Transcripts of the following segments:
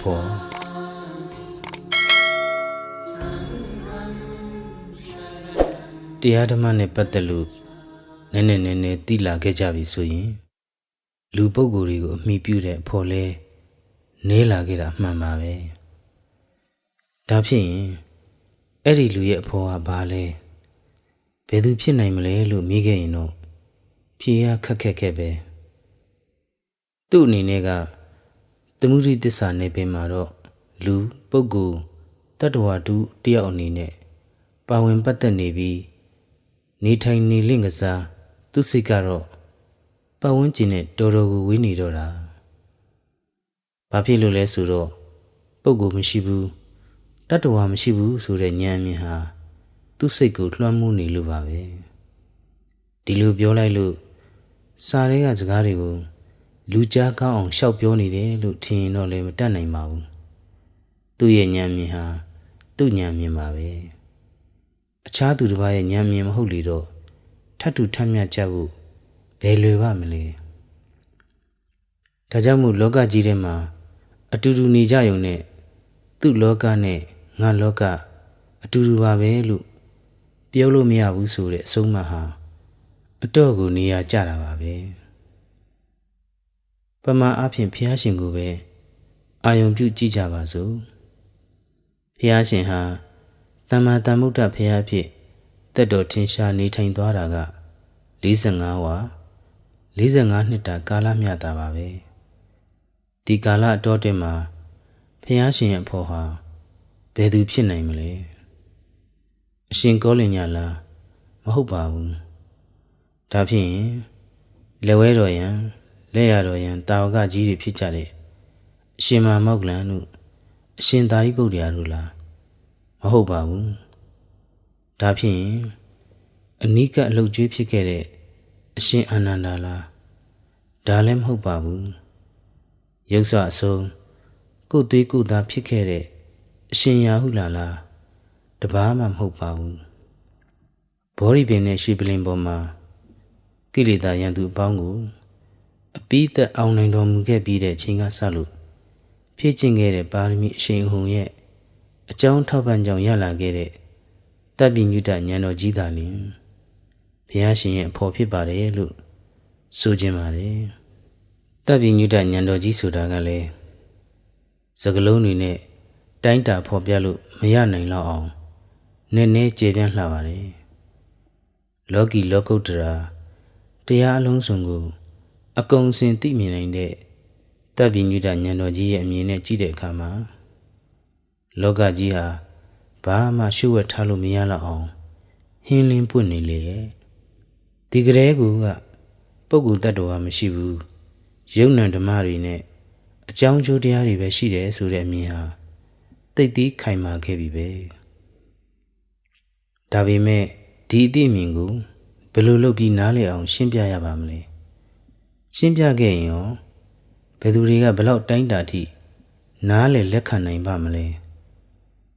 ဖော်တရားဓမ္မနဲ့ပတ်သက်လို့နည်းနည်းနည်းနည်းသိလာခဲ့ကြပြီဆိုရင်လူပုဂ္ဂိုလ်တွေကိုအမိပြုတဲ့အဖော်လဲနေလာခဲ့တာအမှန်ပါပဲဒါဖြစ်ရင်အဲ့ဒီလူရဲ့အဖော်ကဘာလဲဘယ်သူဖြစ်နိုင်မလဲလို့မေးခဲ့ရင်တော့ဖြေရခက်ခက်ခဲ့ပဲသူ့အနေနဲ့က သမုဒိတစ္ဆာနယ်ပင်မှာတော့လူပုဂ္ဂိုလ်တတ္တဝါတူတယောက်အနေနဲ့ပါဝင်ပတ်သက်နေပြီးနေထိုင်နေလင့်ကစားသူ့စိတ်ကတော့ပတ်ဝန်းကျင်နဲ့တော်တော်ကိုဝေးနေတော့တာဘာဖြစ်လို့လဲဆိုတော့ပုဂ္ဂိုလ်မရှိဘူးတတ္တဝါမရှိဘူးဆိုတဲ့ဉာဏ်မြင်ဟာသူ့စိတ်ကိုလွှမ်းမိုးနေလို့ပါပဲဒီလိုပြောလိုက်လို့စာတွေကစကားတွေကို လူကြားကောင်းအောင်ရှောက်ပြောနေတယ်လို့ထင်ရင်တော့လည်းမတတ်နိုင်ပါဘူးသူ့ရဲ့ဉာဏ်မြင်ဟာသူ့ဉာဏ်မြင်ပါပဲအခြားသူတစ်ပါးရဲ့ဉာဏ်မြင်မဟုတ်လေတော့ထပ်တူထပ်မြတ်ကြဖို့ဘယ်လွယ်ပါမလဲဒါကြောင့်မို့လောကကြီးထဲမှာအတူတူနေကြရုံနဲ့သူ့လောကနဲ့ငါလောကအတူတူပါပဲလို့ပြောလို့မရဘူးဆိုတဲ့အဆုံးအမဟာအတော့ကိုနေရာကျတာပါပဲ ပမာအဖြစ်ဖျားရှင်ကိုပဲအာယုံပြုကြည့်ကြပါစို့ဖျားရှင်ဟာတမ္မာတမ္မုဒ္ဒဖျားဖြစ်တက်တော်ထင်ရှားနေထိုင်သွားတာက45ဝါ45နှစ်တာကာလမျှတာပါပဲဒီကာလအတော်တင်မှာဖျားရှင်ရဲ့အဖို့ဟာဘယ်သူဖြစ်နိုင်မလဲအရှင်ကောလင်ညာလားမဟုတ်ပါဘူးဒါဖြင့်လက်ဝဲတော်ရန် လက်ရတော်ရန်တာဝကကြီးတွေဖြစ်ကြတဲ့အရှင်မာမောက္ကလန်တို့အရှင်သာရိပုတ္တရာတို့လားမဟုတ်ပါဘူးဒါဖြင့်အနိကအလုတ်ကျွေးဖြစ်ခဲ့တဲ့အရှင်အာနန္ဒာလားဒါလည်းမဟုတ်ပါဘူးရုပ်ဆအဆုံးကိုယ်သွေးကိုယ်သားဖြစ်ခဲ့တဲ့အရှင်ရာဟုလာလားတပားမှမဟုတ်ပါဘူးဘောရီပင်နဲ့ရွှေပလင်ပေါ်မှာကိလေသာရန်သူအပေါင်းကို အပိသက်အောင်နိုင်တော်မူခဲ့ပြီးတဲ့အချိန်ကစလို့ဖြည့်ကျင့်ခဲ့တဲ့ပါရမီအရှင်ဟုံရဲ့အကြောင်းထောက်ပံ့ကြောင့်ရလာခဲ့တဲ့တပ်ပိညုတဉာဏ်တော်ကြီးသာလျှင်ဘုရားရှင်ရဲ့အဖို့ဖြစ်ပါတယ်လို့ဆိုခြင်းပါတယ်တပ်ပိညုတဉာဏ်တော်ကြီးဆိုတာကလည်းစကလုံးတွေနဲ့တိုင်းတာဖော်ပြလို့မရနိုင်တော့အောင်နည်းနည်းကျေပြန့်လှပါတယ်လောကီလောကုတ္တရာတရားအလုံးစုံကို အကုန်စင်သိမြင်နိုင်တဲ့တပ်ပိညုတဉာဏ်တော်ကြီးရဲ့အမြင်နဲ့ကြည့်တဲ့အခါမှာလောကကြီးဟာဘာမှရှုဝက်ထားလို့မရတော့အောင်ဟင်းလင်းပွင့်နေလေရဲ့ဒီကလေးကပုဂ္ဂိုလ်တ attva မရှိဘူးယုံ nant ဓမ္မတွေနဲ့အကြောင်းကျိုးတရားတွေပဲရှိတယ်ဆိုတဲ့အမြင်ဟာတိတ်သီးခိုင်မာခဲ့ပြီပဲဒါပေမဲ့ဒီအသိအမြင်ကိုဘယ်လိုလုပ်ပြီးနားလည်အောင်ရှင်းပြရပါမလဲ ရှင်းပြခဲ့ရင်ရောဘယ်သူတွေကဘလောက်တိုင်းတာထိနားလည်လက်ခံနိုင်ပါမလဲ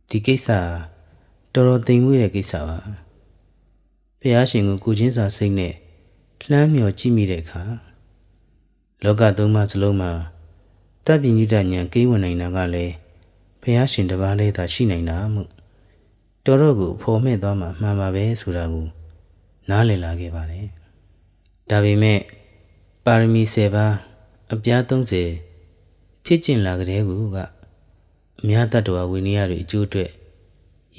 ဒီကိစ္စတော်တော်သိမ်မွေ့တဲ့ကိစ္စပါဖះရှင်ကိုကိုချင်းစာစိတ်နဲ့လှမ်းမြော်ကြည့်မိတဲ့အခါလောကသုံးပါးစလုံးမှာတပ်ပညုတဉာဏ်ကိန်းဝင်နိုင်တာကလည်းဖះရှင်တစ်ပါးလေးသာရှိနိုင်တာမို့တော်တော့ကိုဖော်မဲ့သွားမှမှန်ပါပဲဆိုတာကိုနားလည်လာခဲ့ပါတယ်ဒါပေမဲ့ ပါရမီ10ပါးအပြား30ဖြစ်ကျင်လာကြတဲ့ကူကအများတ attva ဝိနည်းတွေအကျိုးအတွက်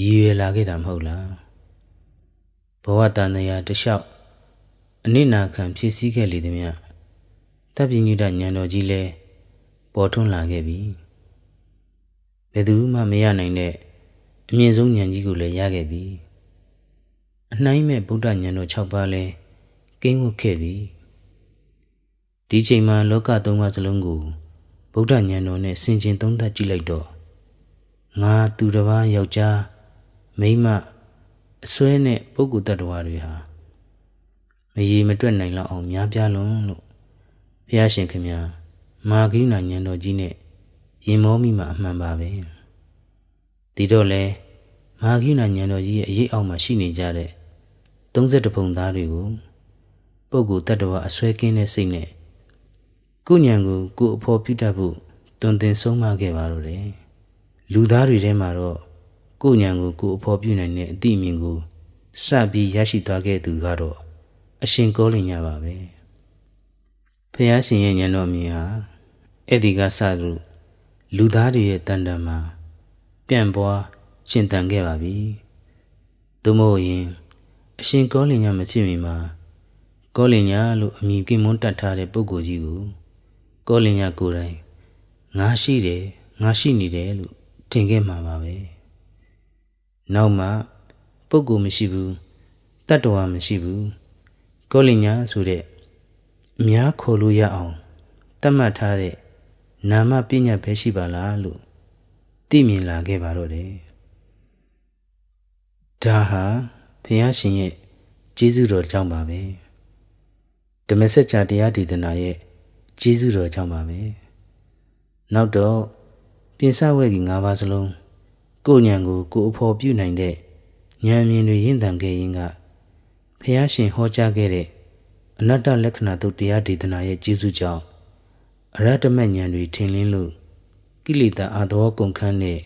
ရည်ရွယ်လာခဲ့တာမဟုတ်လားဘဝတန်တရားတလျှောက်အနိနာခံဖြစ်စည်းခဲ့လေသည်မြတပ်ပြညုတဉာဏ်တော်ကြီးလဲပေါ်ထွန်းလာခဲ့ပြီဘယ်သူမှမရနိုင်တဲ့အမြင့်ဆုံးဉာဏ်ကြီးကိုလည်းရခဲ့ပြီအနှိုင်းမဲ့ဗုဒ္ဓဉာဏ်တော်6ပါးလဲကင်းဝတ်ခဲ့ပြီ ဒီချိန်မှာလောကသုံးပါးစလုံးကိုဗုဒ္ဓဉာဏ်တော်နဲ့ဆင်ခြင်သုံးသပ်ကြည့်လိုက်တော့ငါသူတစ်ပါးယောက်ျားမိန်းမအစွဲနဲ့ပုဂ္ဂိုလ်တ attva တွေဟာမရေမတွက်နိုင်လောက်အောင်များပြားလွန်းလို့ဘုရားရှင်ခင်ဗျာမာဂိနာဉာဏ်တော်ကြီးနဲ့ရင်မောမိမှအမှန်ပါပဲဒီတော့လဲမာဂိနာဉာဏ်တော်ကြီးရဲ့အရေးအောက်မှာရှိနေကြတဲ့32ပုံသားတွေကိုပုဂ္ဂိုလ်တ attva အစွဲကင်းတဲ့စိတ်နဲ့ ကိုဉာဏ်ကိုကိုအဖို့ပြုတတ်ဖို့သူတွင်တင်ဆုံးမခဲ့ပါတော့တယ်လူသားတွေထဲမှာတော့ကိုညံကိုကိုအဖော်ပြုနိုင်တဲ့အတိအမြင်ကိုစပြီးရရှိသွားခဲ့သူကတော့အရှင်ကောလင်ညာပါပဲဖះရှင်ရဲ့ဉာဏ်တော်မြင်ဟာအဲ့ဒီကစသူလူသားတွေရဲ့တန်တန်မှာပြန့်ပွားရှင်တန်ခဲ့ပါပြီသို့မဟုတ်ရင်အရှင်ကောလင်ညာမဖြစ်မီမှာကောလင်ညာလို့အမည်ကင်မွန်းတတ်ထားတဲ့ပုဂ္ဂိုလ်ကြီးကို ကောလင်ညာကိုယ်တိုင်ငါရှိတယ်ငါရှိနေတယ်လို့ထင်ခဲ့မှာပါပဲနောက်မှပုဂ္ဂိုလ်မရှိဘူးတတ္တဝါမရှိဘူးကောလင်ညာဆိုတဲ့အများခေါ်လို့ရအောင်တတ်မှတ်ထားတဲ့နာမပညာပဲရှိပါလားလို့သိမြင်လာခဲ့ပါတော့တယ်ဒါဟာဘုရားရှင်ရဲ့ကျေးဇူးတော်ကြောင့်ပါပဲဓမ္မစကြာတရားဒေသနာရဲ့ ကျေးဇူးတော်ကြောင့်ပါပဲနောက်တော့ပြင်စဝဲကြီး၅ပါးစလုံးကိုညံကိုကိုအဖော်ပြုနိုင်တဲ့ဉာဏ်မြင်တွေရင့်တန်ခဲ့ရင်ကဖះရှင်ဟောကြားခဲ့တဲ့အနတ္တလက္ခဏာတုတ်တရားဒေသနာရဲ့ကျေးဇူးကြောင့်အရတ္တမဉာဏ်တွေထင်လင်းလို့ကိလေသာအာသောကုန်ခန်းတဲ့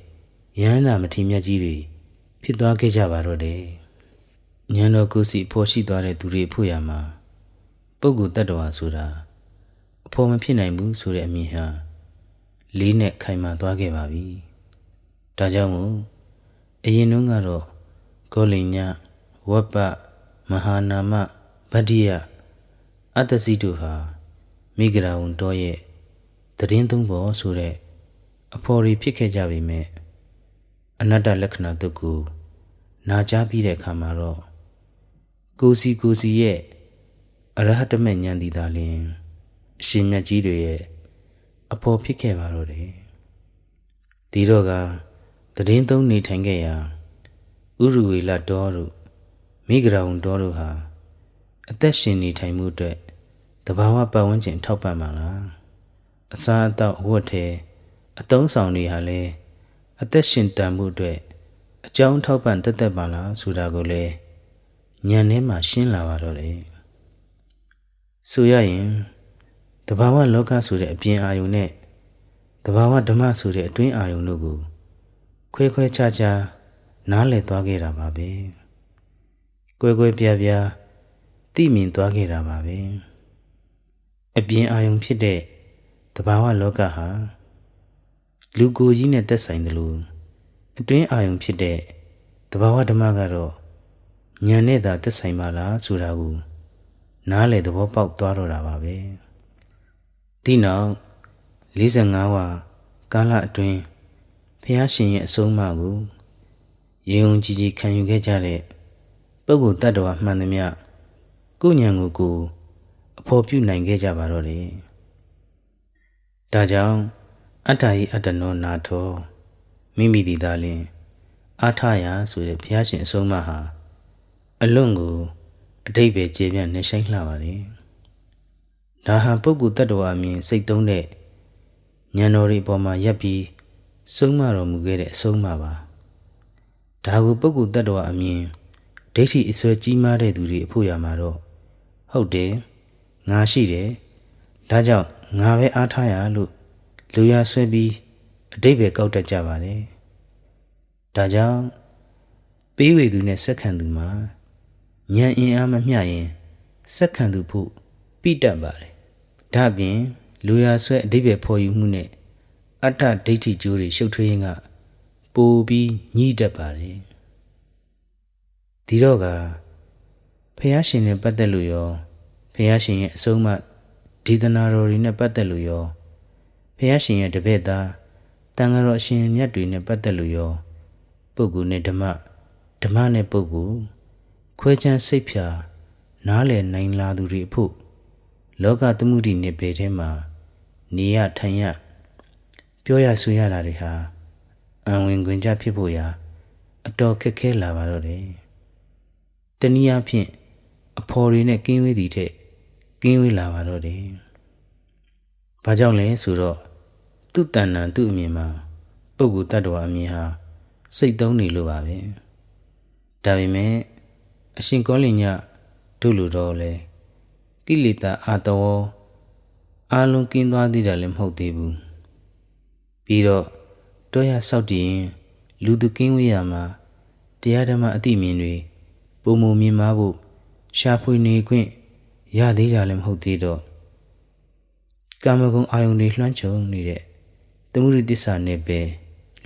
ယန္နာမထေမြတ်ကြီးတွေဖြစ်သွားခဲ့ကြပါတော့တယ်။ဉာဏ်တော်ကိုယ်စီဖော်ရှိသွားတဲ့သူတွေဖို့ရမှာပုဂ္ဂိုလ်တ attva ဆိုတာ အဖော်မဖြစ်နိုင်ဘူးဆိုတဲ့အမြင်ဟာလေးနဲ့ခိုင်မာသွားခဲ့ပါပြီ။ဒါကြောင့်မို့အရင်တုန်းကတော့ကောလိညဝပ္ပမဟာနာမဗတ္တိယအတ္တစီတို့ဟာမိဂရာဝန်တော်ရဲ့တရင်သုံးပေါ်ဆိုတဲ့အဖော်တွေဖြစ်ခဲ့ကြပေမဲ့အနတ္တလက္ခဏာတုတ်ကိုနာကြားပြီးတဲ့အခါမှာတော့ကိုစီကိုစီရဲ့အရဟတမေဉာဏ်ဒီသာလင် အရှင်မြတ်ကြီးတွေရဲ့အဖော်ဖြစ်ခဲ့ပါတော့တယ်ဒီတော့ကတရင်သုံးနေထိုင်ခဲ့ရာဥရဝေလတော်တို့မိဂရာဝန်တော်တို့ဟာအသက်ရှင်နေထိုင်မှုအတွက်တဘာဝပတ်ဝန်းကျင်ထောက်ပံ့ပါလားအစားအသောက်ဝတ်ထဲအတုံးဆောင်တွေဟာလည်းအသက်ရှင်တန်မှုအတွက်အကြောင်းထောက်ပံ့တသက်ပါလားဆိုတာကိုလည်းဉာဏ်ထဲမှာရှင်းလာပါတော့တယ်ဆိုရရင် တဘာဝလောကဆိုတဲ့အပြင်အာယုန်နဲ့တဘာဝဓမ္မဆိုတဲ့အတွင်းအာယုန်တို့ကိုခွဲခွဲခြားခြားနားလည်သွားခဲ့တာပါပဲကွဲကွဲပြားပြားသိမြင်သွားခဲ့တာပါပဲအပြင်အာယုံဖြစ်တဲ့တဘာဝလောကဟာလူကိုယ်ကြီးနဲ့သက်ဆိုင်တယ်လို့အတွင်းအာယုံဖြစ်တဲ့တဘာဝဓမ္မကတော့ဉာဏ်နဲ့သာသက်ဆိုင်ပါလားဆိုတာကိုနားလေသဘောပေါက်သွားတော့တာပါပဲ ဒီနောက်45ဝါကာလအတွင်းဖះရှင်ရဲ့အဆုံးအမကိုရေုံကြည်ကြည်ခံယူခဲ့ကြတဲ့ပုဂ္ဂိုလ်တ attva မှန်သမျှကိုညံကိုကိုအဖော်ပြုနိုင်ခဲ့ကြပါတော့တယ်။ဒါကြောင့်အတ္တဟိအတ္တနောနာထောမိမိဒီသားလင်အာထယာဆိုတဲ့ဘုရားရှင်အဆုံးအမဟာအလွန်ကိုအတိတ်ပဲကျေပြန့်နေဆိုင်လှပါတယ်။ ဒါဟာပုဂ္ဂိုလ်တ attva အမြင်စိတ်သုံးတဲ့ဉာဏ်တော်တွေပေါ်မှာရပ်ပြီးဆုံးမတော်မူခဲ့တဲ့အဆုံးအမပါ။ဒါကိုပုဂ္ဂိုလ်တ attva အမြင်ဒိဋ္ဌိအစွဲကြီးမားတဲ့သူတွေအဖို့ရမှာတော့ဟုတ်တယ်ငါရှိတယ်ဒါကြောင့်ငါပဲအားထားရလို့လူရဆွဲပြီးအတိတ်ပဲကောက်တတ်ကြပါတယ်ဒါကြောင့်ပေးဝေသူနဲ့ဆက်ခံသူမှာဉာဏ်အင်အားမမျှရင်ဆက်ခံသူဖို့ပြတတ်ပါတယ် ဒါ့အပြင်လူရဆွဲအတိတ်ပဲဖော်ယူမှုနဲ့အတ္တဒိဋ္ဌိကျိုးတွေရှုပ်ထွေးရင်ကပိုပြီးညှိတတ်ပါတယ်ဒီတော့ကဖះရှင်နဲ့ပတ်သက်လို့ရောဖះရှင်ရဲ့အဆုံးအမဒေသနာတော်တွေနဲ့ပတ်သက်လို့ရောဖះရှင်ရဲ့တပည့်သားတန်ဃာတော်အရှင်မြတ်တွေနဲ့ပတ်သက်လို့ရောပုဂ္ဂိုလ်နဲ့ဓမ္မဓမ္မနဲ့ပုဂ္ဂိုလ်ခွဲခြမ်းစိတ်ဖြာနားလည်နိုင်လာသူတွေအဖို့ လောကသမှုတိနေပေထဲမှာနေရထိုင်ရပြောရဆိုရတာတွေဟာအံဝင်ခွင်ကြဖြစ်ဖို့ရာအတော်ခက်ခဲလာပါတော့တယ်တနည်းအားဖြင့်အဖော်တွေနဲ့ကင်းဝေးသည်ထက်ကင်းဝေးလာပါတော့တယ်။ဘာကြောင့်လဲဆိုတော့သူ့တဏ္ဏသူ့အမြင်မှာပုဂ္ဂိုလ်တ attva အမြင်ဟာစိတ်သုံးနေလို့ပါပဲ။ဒါပေမဲ့အရှင်ကောလင်ညတို့လိုတော့လေ ကိလေသာအာတဝအလုံးကင်းသွားသေးတယ်လည်းမဟုတ်သေးဘူးပြီးတော့တောရဆောက်တည်ရင်လူသူကင်းဝေးရမှာတရားဓမ္မအသိမြင်တွေပုံမမြင်မာဖို့ရှာဖွေနေခွင့်ရသေးကြလည်းမဟုတ်သေးတော့ကာမဂုဏ်အာယုန်တွေလွှမ်းခြုံနေတဲ့သမုဒိတစ္ဆာနဲ့ပဲ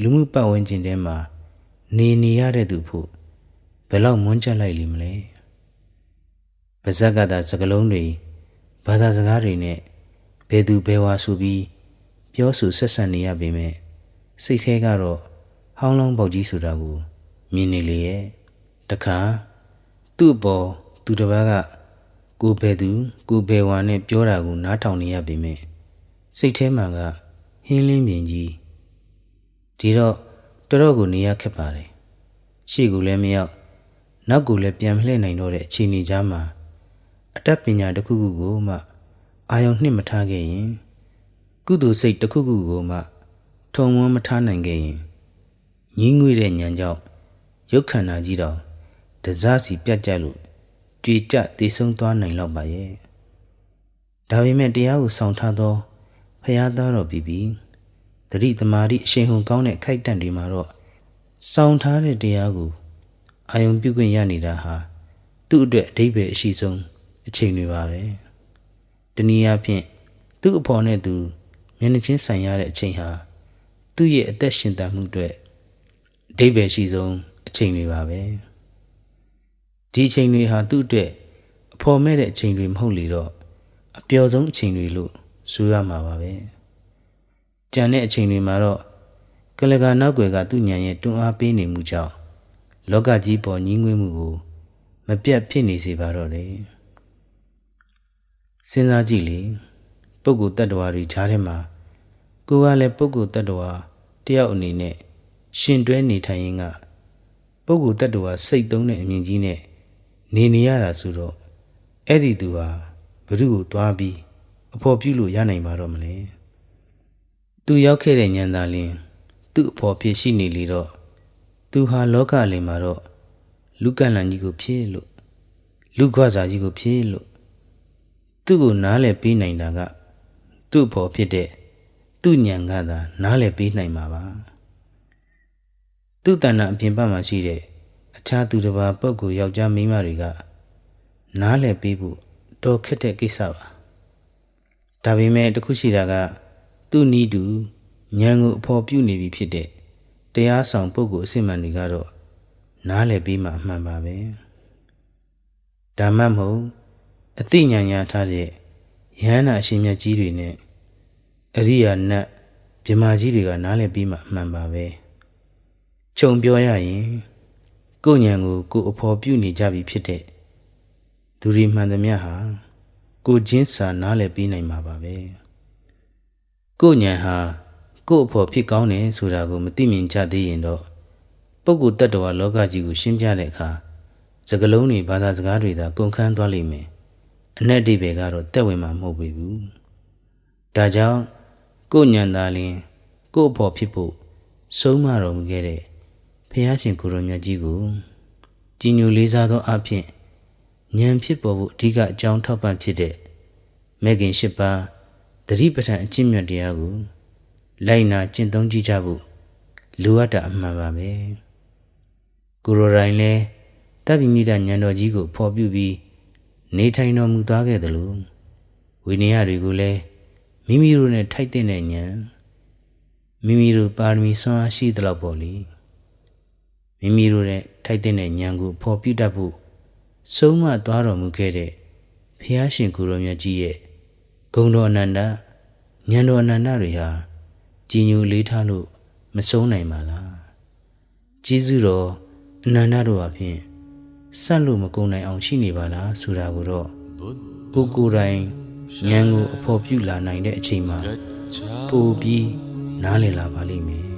လူမှုပတ်ဝန်းကျင်ထဲမှာနေနေရတဲ့သူဖို့ဘယ်လောက်မွန်းကြက်လိုက်လိမ့်မလဲ ပါဇက်ကသာစကလုံးတွေဘာသာစကားတွေနဲ့ဘယ်သူဘယ်ဝါဆိုပြီးပြောဆိုဆက်ဆံနေရပေမဲ့စိတ်ထဲကတော့ဟောင်းလောင်းပေါက်ကြီးဆိုတာကိုမြင်နေလေရဲ့တခါသူ့အပေါ်သူတစ်ပါးကကိုဘယ်သူကိုဘယ်ဝါနဲ့ပြောတာကိုနားထောင်နေရပေမဲ့စိတ်ထဲမှာကဟင်းလင်းမြင်ကြီးဒီတော့တော်တော်ကိုနေရခက်ပါတယ်ရှေ့ကိုလည်းမရောက်နောက်ကိုလည်းပြန်မလှည့်နိုင်တော့တဲ့အခြေအနေကြားမှာ အတတ်ပညာတစ်ခုခုကိုမှအာယုံနှစ်မထားခဲ့ရင်ကုသိုလ်စိတ်တစ်ခုခုကိုမှ ထုံဝန်းမထားနိုင်ခဲ့ရင်ညင်းငွေတဲ့ညံကြောင့်ရုပ်ခန္ဓာကြီးတော့တစားစီပြတ်ကြလို့ကြွေကြတေဆုံးသွားနိုင်တော့ပါရဲ့ဒါပေမဲ့တရားကိုဆောင်ထားသောဖရာသားတော်ပြီးပြီးတတိတမာတိအရှင်ဟုန်ကောင်းတဲ့ခိုက်တန့်တွေမှာတော့ဆောင်ထားတဲ့တရားကိုအာယုံပြုခွင့်ရနေတာဟာသူ့အတွက်အဓိပ္ပာယ်အရှိဆုံး အချိန်တွေပါပဲတနည်းအားဖြင့်သူ့အဖော်နဲ့သူမျက်နှာချင်းဆိုင်ရတဲ့အချိန်ဟာသူ့ရဲ့အသက်ရှင်တန်မှုအတွက်အဓိပ္ပာယ်ရှိဆုံးအချိန်တွေပါပဲဒီအချိန်တွေဟာသူ့အတွက်အဖော်မဲ့တဲ့အချိန်တွေမဟုတ်လေတော့အပျော်ဆုံးအချိန်တွေလို့ဆိုရမှာပါပဲကြံတဲ့အချိန်တွေမှာတော့ကလကာနောက်ွယ်ကသူ့ညံရဲ့တွန်းအားပေးနေမှုကြောင့်လောကကြီးပေါ်ညီးငွေးမှုကိုမပြတ်ဖြစ်နေစေပါတော့လေ စဉ်းစားကြည့်လေပုဂ္ဂိုလ်တ attva တွေကြားထဲမှာကိုကလည်းပုဂ္ဂိုလ်တ attva တယောက်အနေနဲ့ရှင်တွဲနေထိုင်ရင်ကပုဂ္ဂိုလ်တ attva စိတ်သုံးတဲ့အမြင်ကြီးနဲ့နေနေရတာဆိုတော့အဲ့ဒီသူဟာဘု து ကိုတွားပြီးအဖို့ပြုလို့ရနိုင်မှာတော့မလဲသူရောက်ခဲ့တဲ့ညံသာလင်းသူ့အဖို့ဖြစ်ရှိနေလေတော့သူဟာလောကလင်မှာတော့လူကန့်လန်ကြီးကိုဖြစ်လို့လူခွစာကြီးကိုဖြစ်လို့ သူ့ကိုနားလည်ပေးနိုင်တာက သူ့ဖို့ဖြစ်တဲ့သူ့ညံကသာနားလည်ပေးနိုင်မှာပါသူ့တဏ္ဍအပြင်ဘက်မှာရှိတဲ့အခြားသူတစ်ပါးပုဂ္ဂိုလ်ယောက်ျားမိန်းမတွေကနားလည်ပေးဖို့တော်ခက်တဲ့ကိစ္စပါဒါပေမဲ့တခုရှိတာက သူ့နီးတူညံကိုအဖော်ပြုနေပြီဖြစ်တဲ့တရားဆောင်ပုဂ္ဂိုလ်အစစ်မှန်တွေကတော့နားလည်ပြီးမှအမှန်ပါပဲဒါမှမဟုတ် အသိဉာဏ်ရထားတဲ့ယဟန္တာအရှင်မြတ်ကြီးတွေနဲ့အရိယာနတ်မြမကြီးတွေကနားလည်ပြီးမှအမှန်ပါပဲခြုံပြောရရင်ကိုဉဏ်ကိုကိုအဖော်ပြုနေကြပြီဖြစ်တဲ့သူရိမှန်သမျှဟာကိုချင်းစာနားလည်ပြီးနိုင်မှာပါပဲကိုဉဏ်ဟာကို့အဖို့ဖြစ်ကောင်းတယ်ဆိုတာကိုမသိမြင်ကြသေးရင်တော့ပုဂ္ဂိုလ်တ attva လောကကြီးကိုရှင်းပြတဲ့အခါစကလုံးတွေဘာသာစကားတွေသာကုန်ခန်းသွားလိမ့်မယ် အ내အဓိပ္ပာယ်ကတော့တက်ဝင်မှာမဟုတ်ပေဘူးဒါကြောင့်ကိုညံသာလင်ကို့အဖို့ဖြစ်ဖို့ဆုံးမတော်မူခဲ့တဲ့ဖះရှင်ကိုရောမြတ်ကြီးကိုကြည်ညိုလေးစားသောအဖြစ်ဉာဏ်ဖြစ်ပေါ်ဖို့အဓိကအကြောင်းထောက်ပံ့ဖြစ်တဲ့မေခင်၈ပါးတတိပဋ္ဌာန်အကျင့်မြတ်တရားကိုလိုက်နာကျင့်သုံးကြည့်ကြဖို့လိုအပ်တာအမှန်ပါပဲကိုရိုရိုင်းလဲတပ်ပိမိတဉာဏ်တော်ကြီးကိုဖော်ပြပြီး နေထိုင်တော်မူသွားခဲ့တယ်လို့ဝိနည်းတွေကိုလည်းမိမိတို့နဲ့ထိုက်တဲ့ဉာဏ်မိမိတို့ပါရမီဆွမ်းအားရှိသလောက်ပေါ့လေမိမိတို့နဲ့ထိုက်တဲ့ဉာဏ်ကိုဖော်ပြတတ်ဖို့ဆုံးမသွားတော်မူခဲ့တဲ့ဖះရှင်ကိုရောမြတ်ကြီးရဲ့ဂုံတော်အနန္တဉာဏ်တော်အနန္တတွေဟာကြည်ညိုလေးထားလို့မဆုံးနိုင်ပါလားကျေးဇူးတော်အနန္တတို့အဖြစ် ဆက်လို့မကုန်နိုင်အောင်ရှိနေပါလားဆိုတာကိုတော့ကိုကိုယ်တိုင်ဉာဏ်ကိုအဖို့ပြုလာနိုင်တဲ့အချိန်မှာပို့ပြီးနားလည်လာပါလိမ့်မယ်